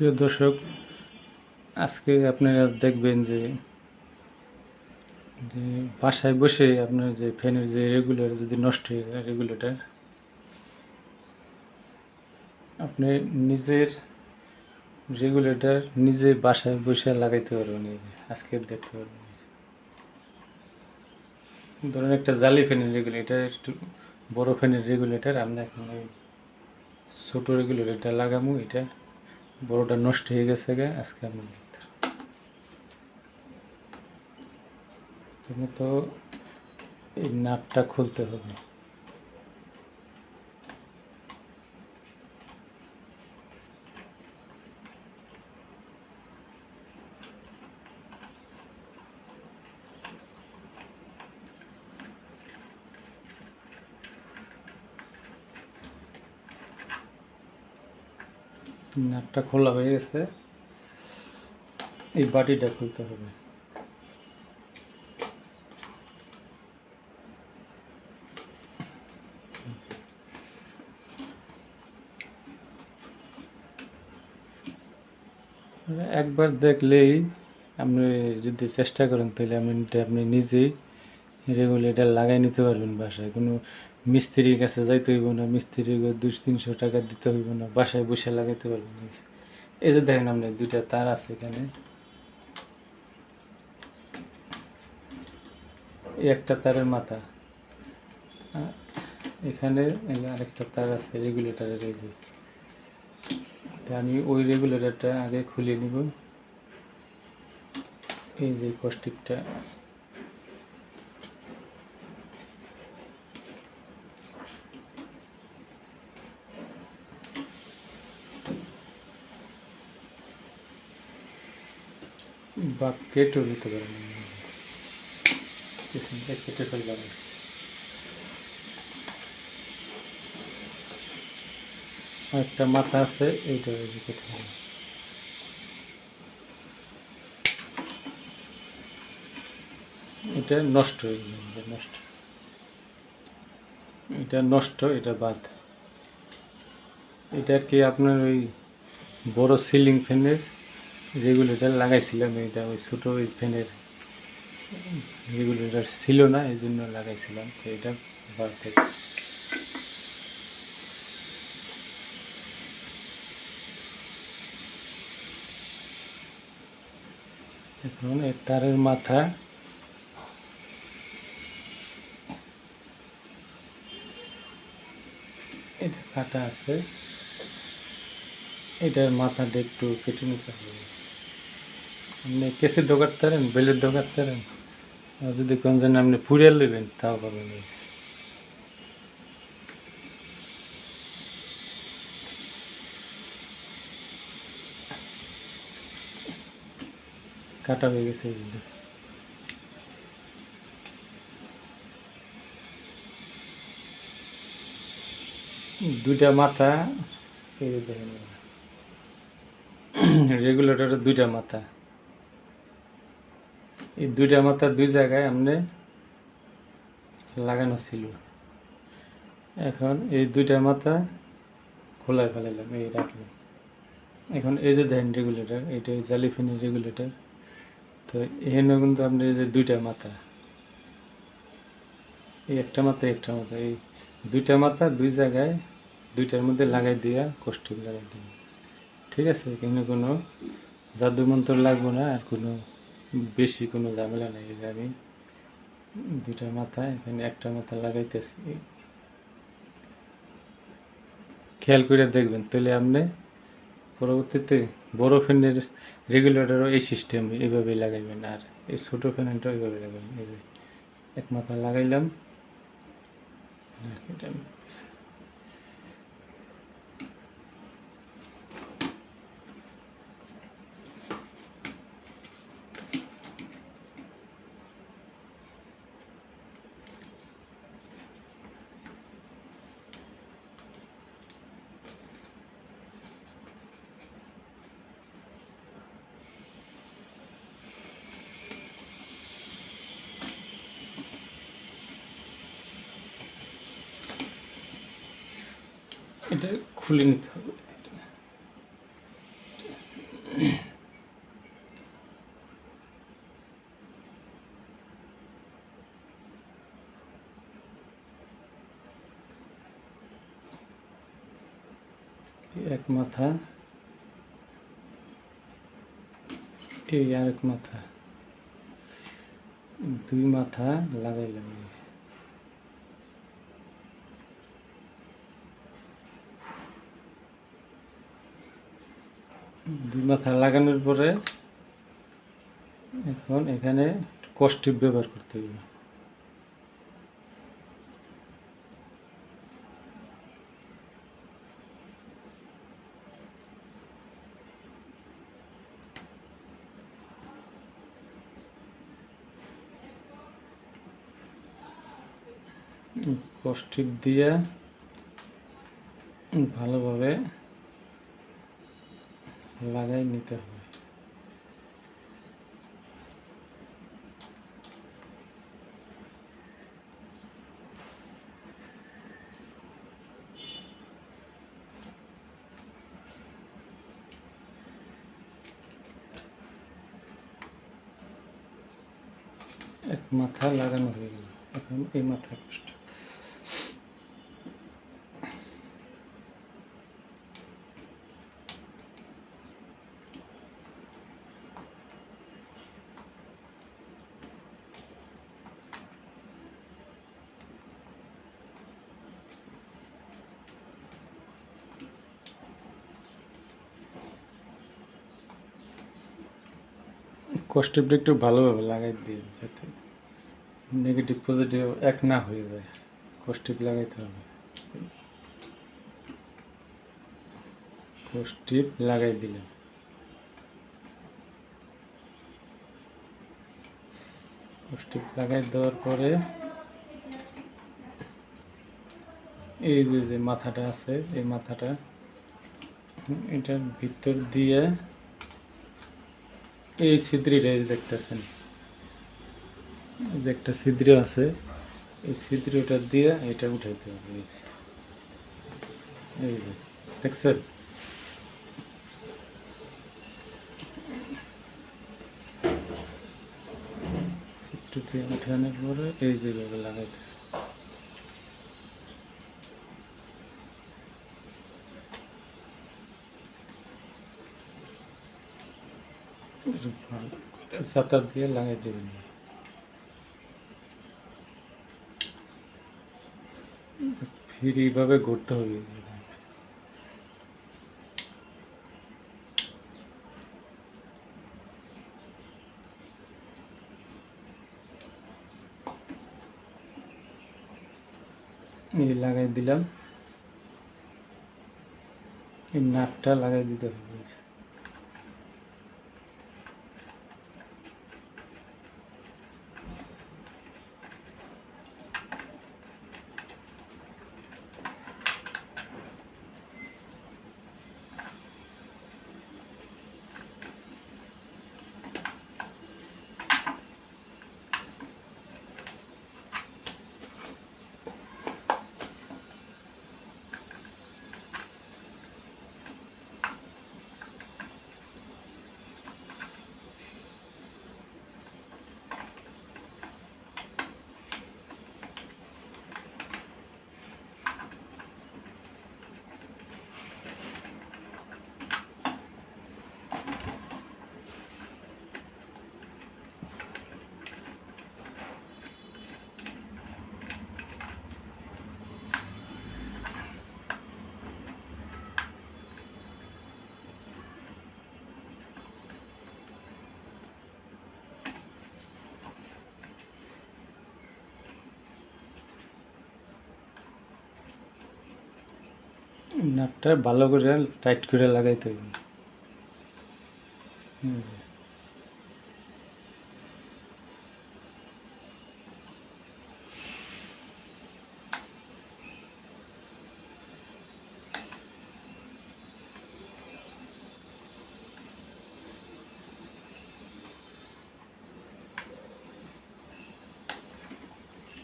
প্রিয় দর্শক, আজকে আপনারা দেখবেন যে যে বাসায় বসে আপনার যে ফ্যানের যে রেগুলার যদি নষ্ট হয়ে যায় রেগুলেটর, আপনি নিজের রেগুলেটর নিজে বাসায় বসে লাগাইতে পারবেন আজকে দেখতে পারবেন। ধরুন একটা জালি ফ্যানের রেগুলেটর, একটু বড় ফ্যানের রেগুলেটর, আমরা এখন ছোটো রেগুলেটরটা লাগামু, এটা বড়টা নষ্ট হয়ে গেছে গে আজকে আমি তো এই নাটটা খুলতে হবে। নাটটা খোলা হয়ে গেছে। এই বাটিটা খুলতে হবে। একবার দেখলেই আপনি যদি চেষ্টা করেন, তাহলে আপনি আপনি নিজেই রেগুলেটর লাগাই নিতে পারবেন বাসায়। কোনো মিস্ত্রির কাছে যাইতে হইব না মিস্ত্রিকে দুই তিনশো টাকা দিতে হইব না, বাসায় বসে লাগাইতে পারবেন এই যে- এই যে দেখেন আপনি, দুইটা তার আছে এখানে। একটা তারের মাথা। আ- এখানে আরেকটা তার আছে রেগুলেটরের এই যে। আমি ওই রেগুলেটরটা আগে খুলে নিব। এই যে কস্টিকটা বা কেটেও নিতে পারেন। কেটে আর একটা মাথা আছে, এইটা কেটে ফেললাম এটা নষ্ট হয়ে গেল নষ্ট। এটা নষ্ট, এটা বাদ। এটা আর কি আপনার ওই বড় সিলিং ফ্যানের রেগুলেটর লাগাইছিলাম এটা ওই ছোটো ওই ফ্যানের রেগুলেটর ছিল না, এই জন্য লাগাইছিলাম, তো এটা থেকে এখন এই তারের মাথা এটা কাটা আছে, এটার মাথাটা একটু কেটে নিতে হবে। আপনি কেসের দোকান তারেন বেলের দোকান তারেন আর যদি কোন যেন আপনি পুড়িয়ে নেবেন তাও পাবেন কাটা হয়ে গেছে দুইটা মাথা, এই রেগুলেটরের দুইটা মাথা। এই দুইটা মাথা দুই জায়গায় আপনি লাগানো ছিল। এখন এই দুইটা মাথা খোলায় ফেলাইলাম এই রাখলাম এখন এই যে দেখেন রেগুলেটর ওই জালিফিনি রেগুলেটর তো এখানে কিন্তু আপনার এই যে দুইটা মাথা। এই একটা মাথা একটা মাথা। এই দুইটা মাথা দুই জায়গায় দুইটার মধ্যে লাগাই দিয়া কষ্টিক লাগাই দিব ঠিক আছে, এখানে কোনো জাদু মন্ত্র লাগবে না আর কোনো বেশি কোনো ঝামেলা নেই যে আমি দুইটা মাথা এখানে একটা মাথা লাগাইতেছি। খেয়াল করে দেখবেন, তাহলে আপনি পরবর্তীতে বড় ফ্যানের রেগুলেটরও এই সিস্টেম এইভাবেই লাগাইবেন আর এই ছোটো ফ্যানটাও এইভাবে লাগাবেন এই যে, এক মাথা লাগাইলাম এটা এটা খুলে নিতে হবে। এক মাথা। এই আরেক মাথা। দুই মাথা লাগাই লাগাইলাম। দুই মাথা লাগানোর পরে এখন এখানে কষ্টিপ ব্যবহার করতে হবে। কষ্টিপ দিয়ে ভালোভাবে লাগাই নিতে হবে। এক মাথা লাগানো হয়ে গেল। এখন এই মাথা কষ্ট। কষ্টিপটা একটু ভালোভাবে লাগাই দিয়ে যাতে নেগেটিভ পজিটিভ এক না হয়ে যায়। কষ্টিপ লাগাইতে হবে। কষ্টিপ লাগাই দিলাম। কষ্টিপ লাগাই দেওয়ার পরে এই যে যে মাথাটা আছে, এই মাথাটা এটার ভিতর দিয়ে এই ছিদ্রিটা যে দেখতেছেন। যে একটা ছিদ্র আছে। এই ছিদ্রটা দিয়ে এটা উঠাইতে হবে এই যে। যে, দেখছেন? ছিদ্রটি উঠানোর পরে এই যেভাবে লাগাইতে সাতার দিয়ে লাগাই দেবেন ফ্রিভাবে ঘুরতে হবে। এই লাগাই দিলাম। এই নাটটা লাগাই দিতে হবে। নাটটা ভালো করে টাইট করে লাগাইতে হবে।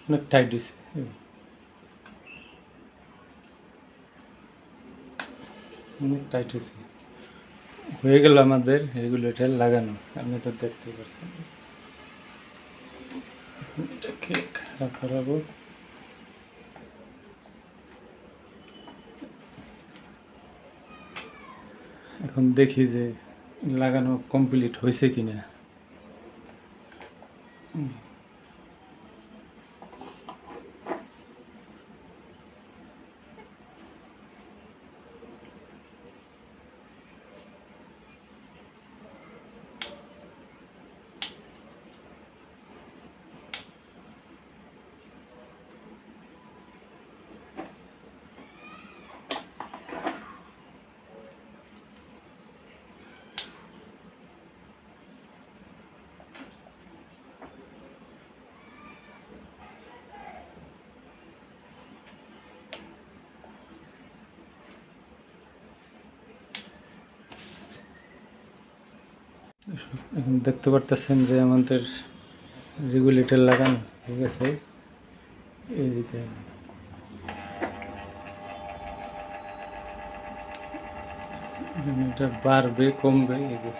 অনেক টাইট হয়েছে অনেক টাইট হয়েছে হয়ে গেল আমাদের রেগুলেটর লাগানো, আপনি তো দেখতে পাচ্ছেন এটাকে খারাপ করাবো এখন দেখি যে লাগানো কমপ্লিট হয়েছে কিনা। এখন দেখতে পারতেছেন যে আমাদের রেগুলেটর লাগানো ঠিক আছে এই যে এটা বাড়বে, কমবে, এই যে।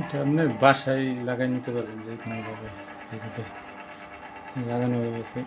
এটা আপনি বাসায় লাগাই নিতে পারবেন যে কোনো লাগানো হয়ে গেছে।